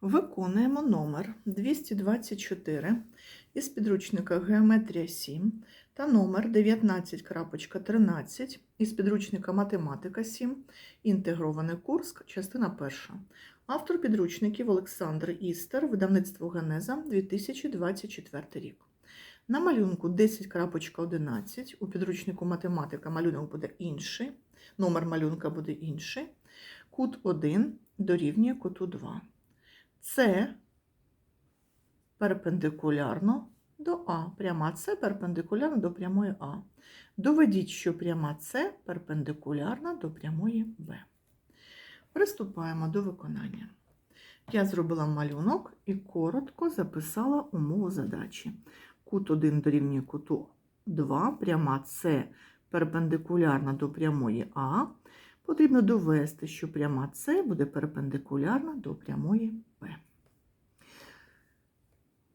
Виконуємо номер 224 із підручника Геометрія 7 та номер 19.13 із підручника Математика 7, інтегрований курс, частина 1. Автор підручників Олександр Істер, видавництво Генеза 2024 рік. На малюнку 10.11 у підручнику Математика малюнок буде інший, номер малюнка буде інший. Кут 1 дорівнює куту 2. Це перпендикулярно до А. Пряма С перпендикулярна до прямої А. Доведіть, що пряма С перпендикулярна до прямої Б. Приступаємо до виконання. Я зробила малюнок і коротко записала умову задачі. Кут 1 дорівнює куту 2, пряма С перпендикулярна до прямої А. Потрібно довести, що пряма С буде перпендикулярна до прямої.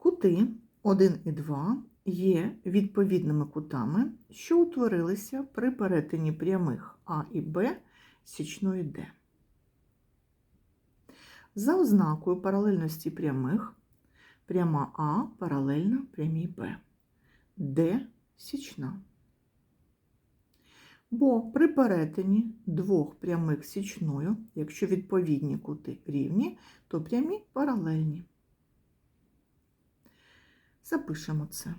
Кути 1 і 2 є відповідними кутами, що утворилися при перетині прямих А і Б січної Д. За ознакою паралельності прямих пряма А паралельна прямій Б, Д січна. Бо при перетині двох прямих січною, якщо відповідні кути рівні, то прямі паралельні. Запишемо це.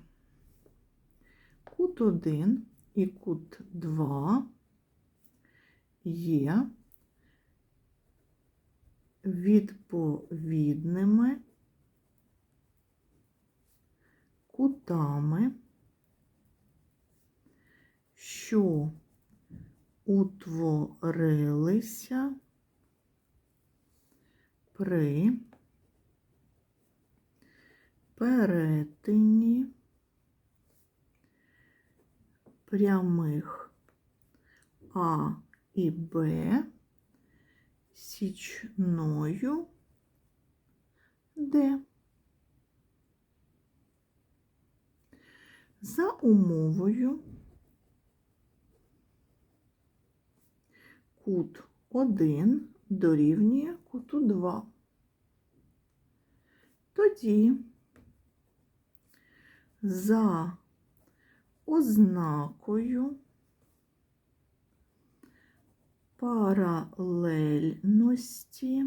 Кут 1 і кут 2 є відповідними кутами, що утворилися при перетині прямих А і Б січною Д. За умовою кут 1 дорівнює куту 2. Тоді за ознакою паралельності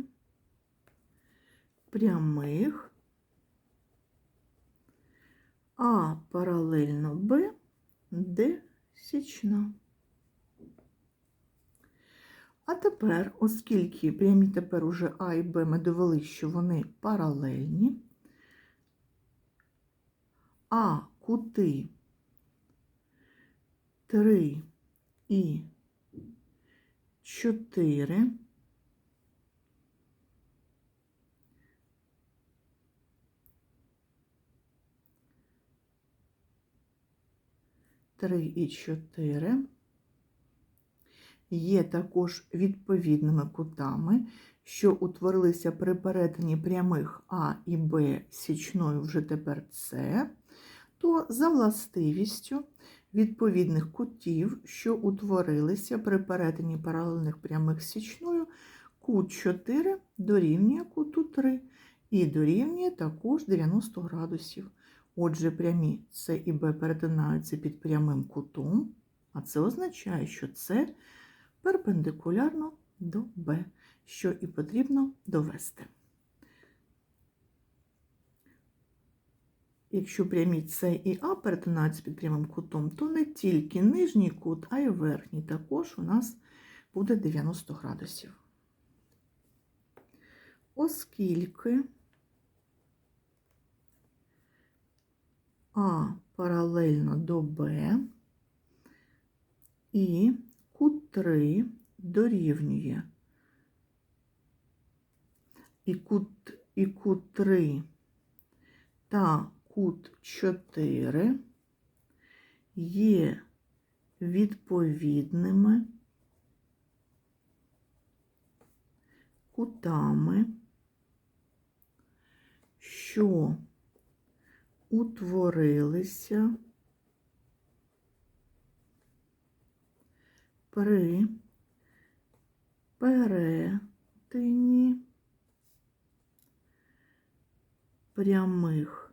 прямих А паралельно Б, Д. А тепер, оскільки прямі тепер уже А і Б ми довели, що вони паралельні, а кути. 3 і 4 3 і 4 є також відповідними кутами, що утворилися при перетині прямих А і Б січною вже тепер С, то за властивістю відповідних кутів, що утворилися при перетині паралельних прямих січною, кут 4 дорівнює куту 3 і дорівнює також 90 градусів. Отже, прямі С і Б перетинаються під прямим кутом, а це означає, що С перпендикулярно до Б, що і потрібно довести. Якщо прямі С і А перетинаються під прямим кутом, то не тільки нижній кут, а й верхній також у нас буде 90 градусів. Оскільки А паралельно до Б і кут 3 дорівнює і кут, і кут 3 та кут 4 є відповідними кутами, що утворилися при перетині прямих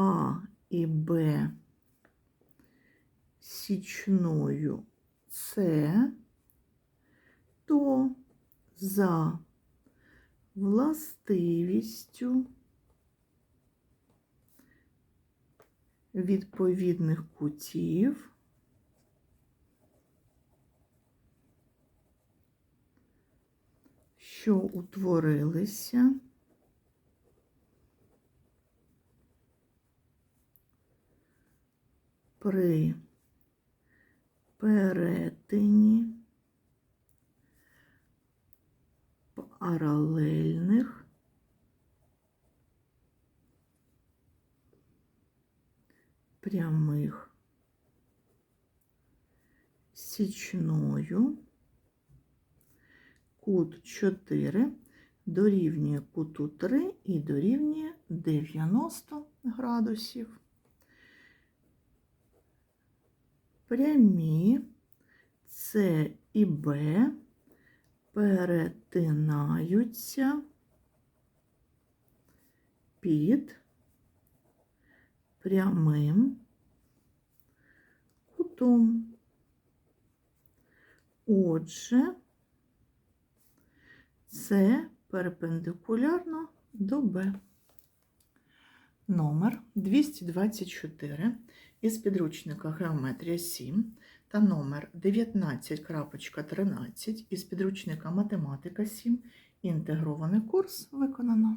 А і Б січною С, то за властивістю відповідних кутів що утворилися при перетині паралельних прямих січною кут 4 дорівнює куту 3 і дорівнює 90 градусів. Прямі С і Б перетинаються під прямим кутом. Отже, це перпендикулярно до Б. Номер 224 із підручника Геометрія 7 та номер 19.13 із підручника Математика 7. Інтегрований курс виконано.